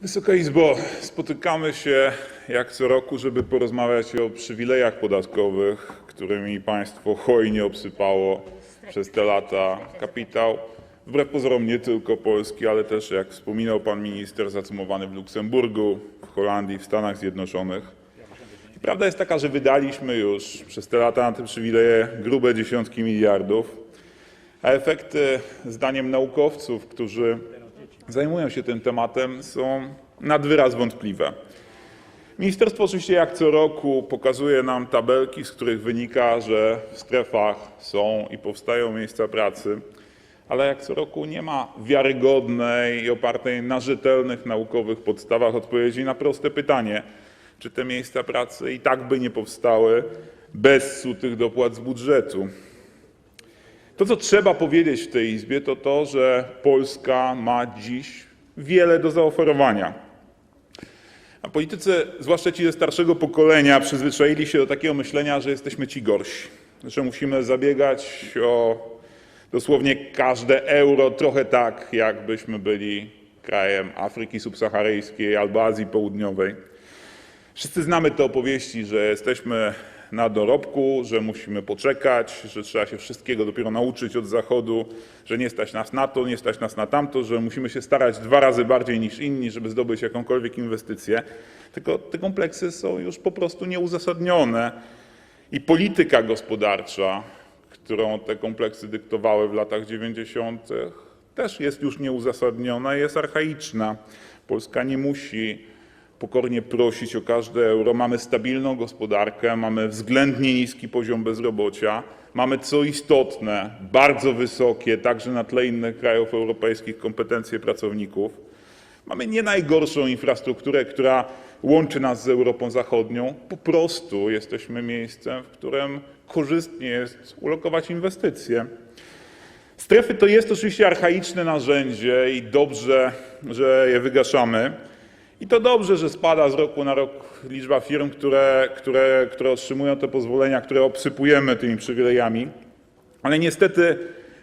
Wysoka Izbo, spotykamy się jak co roku, żeby porozmawiać o przywilejach podatkowych, którymi państwo hojnie obsypało przez te lata kapitał. Wbrew pozorom nie tylko Polski, ale też, jak wspominał pan minister, zacumowany w Luksemburgu, w Holandii, w Stanach Zjednoczonych. I prawda jest taka, że wydaliśmy już przez te lata na te przywileje grube dziesiątki miliardów, a efekty, zdaniem naukowców, którzy zajmują się tym tematem, są nad wyraz wątpliwe. Ministerstwo oczywiście jak co roku pokazuje nam tabelki, z których wynika, że w strefach są i powstają miejsca pracy, ale jak co roku nie ma wiarygodnej i opartej na rzetelnych naukowych podstawach odpowiedzi na proste pytanie, czy te miejsca pracy i tak by nie powstały bez sutych dopłat z budżetu. To, co trzeba powiedzieć w tej Izbie, to to, że Polska ma dziś wiele do zaoferowania. A politycy, zwłaszcza ci ze starszego pokolenia, przyzwyczaili się do takiego myślenia, że jesteśmy ci gorsi, że musimy zabiegać o dosłownie każde euro trochę tak, jakbyśmy byli krajem Afryki subsaharyjskiej albo Azji Południowej. Wszyscy znamy te opowieści, że jesteśmy na dorobku, że musimy poczekać, że trzeba się wszystkiego dopiero nauczyć od Zachodu, że nie stać nas na to, nie stać nas na tamto, że musimy się starać dwa razy bardziej niż inni, żeby zdobyć jakąkolwiek inwestycję. Tylko te kompleksy są już po prostu nieuzasadnione i polityka gospodarcza, którą te kompleksy dyktowały w latach 90., też jest już nieuzasadniona jest archaiczna. Polska nie musi pokornie prosić o każde euro. Mamy stabilną gospodarkę, mamy względnie niski poziom bezrobocia, mamy co istotne, bardzo wysokie, także na tle innych krajów europejskich, kompetencje pracowników. Mamy nie najgorszą infrastrukturę, która łączy nas z Europą Zachodnią. Po prostu jesteśmy miejscem, w którym korzystnie jest ulokować inwestycje. Strefy to jest oczywiście archaiczne narzędzie i dobrze, że je wygaszamy. I to dobrze, że spada z roku na rok liczba firm, które, otrzymują te pozwolenia, które obsypujemy tymi przywilejami, ale niestety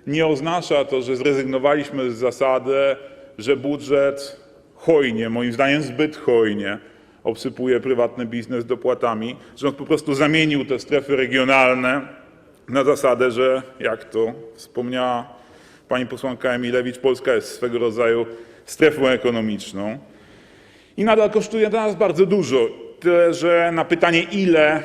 nie oznacza to, że zrezygnowaliśmy z zasady, że budżet hojnie, moim zdaniem zbyt hojnie, obsypuje prywatny biznes dopłatami, że on po prostu zamienił te strefy regionalne na zasadę, że jak to wspomniała pani posłanka Emilewicz, Polska jest swego rodzaju strefą ekonomiczną. I nadal kosztuje nas bardzo dużo. Tyle, że na pytanie ile,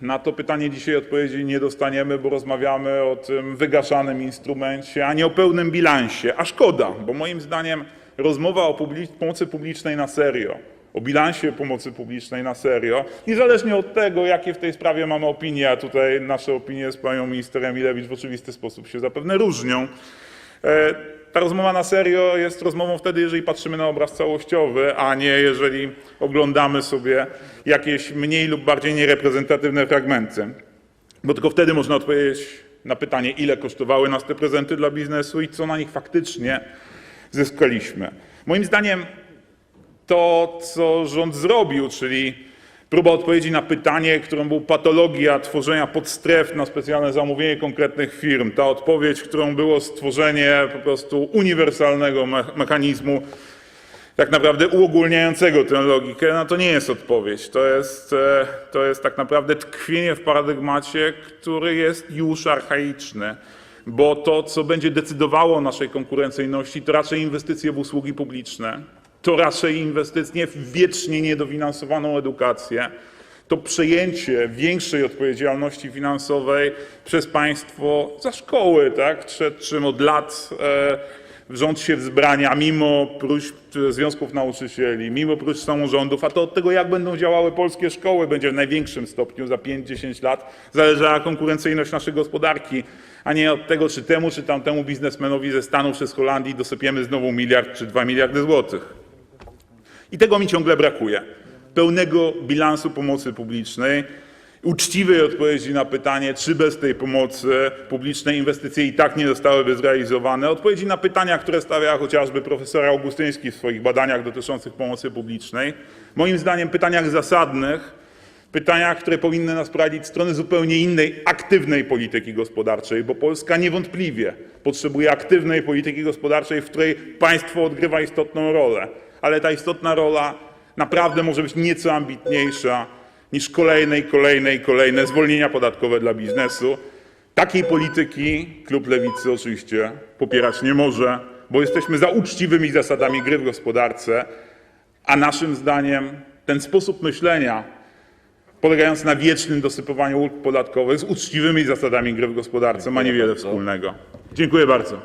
na to pytanie dzisiaj odpowiedzi nie dostaniemy, bo rozmawiamy o tym wygaszanym instrumencie, a nie o pełnym bilansie. A szkoda, bo moim zdaniem rozmowa o publi- pomocy publicznej na serio, o bilansie pomocy publicznej na serio, niezależnie od tego, jakie w tej sprawie mamy opinie, a tutaj nasze opinie z panią minister Emilewicz w oczywisty sposób się zapewne różnią, E, ta rozmowa na serio jest rozmową wtedy, jeżeli patrzymy na obraz całościowy, a nie jeżeli oglądamy sobie jakieś mniej lub bardziej niereprezentatywne fragmenty. Bo tylko wtedy można odpowiedzieć na pytanie, ile kosztowały nas te prezenty dla biznesu i co na nich faktycznie zyskaliśmy. Moim zdaniem to, co rząd zrobił, czyli próba odpowiedzi na pytanie, którą był patologia tworzenia podstref na specjalne zamówienie konkretnych firm, ta odpowiedź, którą było stworzenie po prostu uniwersalnego me- mechanizmu, tak naprawdę uogólniającego tę logikę, no to nie jest odpowiedź. To jest, e, to jest tak naprawdę tkwienie w paradygmacie, który jest już archaiczny. Bo to, co będzie decydowało o naszej konkurencyjności, to raczej inwestycje w usługi publiczne, to raczej inwestycje w wiecznie niedofinansowaną edukację, to przejęcie większej odpowiedzialności finansowej przez państwo za szkoły, tak, przed czym od lat e, rząd się wzbrania, mimo próśb związków nauczycieli, mimo próśb samorządów, a to od tego, jak będą działały polskie szkoły, będzie w największym stopniu za 5-10 lat zależała konkurencyjność naszej gospodarki, a nie od tego, czy temu, czy tamtemu biznesmenowi ze Stanów czy z Holandii dosypiemy znowu miliard czy 2 miliardy złotych. I tego mi ciągle brakuje. Pełnego bilansu pomocy publicznej, uczciwej odpowiedzi na pytanie, czy bez tej pomocy publicznej inwestycje i tak nie zostałyby zrealizowane, odpowiedzi na pytania, które stawia chociażby profesor Augustyński w swoich badaniach dotyczących pomocy publicznej. Moim zdaniem pytaniach zasadnych, pytaniach, które powinny nas prowadzić w stronę zupełnie innej, aktywnej polityki gospodarczej, bo Polska niewątpliwie potrzebuje aktywnej polityki gospodarczej, w której państwo odgrywa istotną rolę ale ta istotna rola naprawdę może być nieco ambitniejsza niż kolejne i kolejne i kolejne zwolnienia podatkowe dla biznesu. Takiej polityki klub Lewicy oczywiście popierać nie może, bo jesteśmy za uczciwymi zasadami gry w gospodarce, a naszym zdaniem ten sposób myślenia, polegający na wiecznym dosypywaniu ulg podatkowych z uczciwymi zasadami gry w gospodarce, ma niewiele wspólnego. Dziękuję bardzo.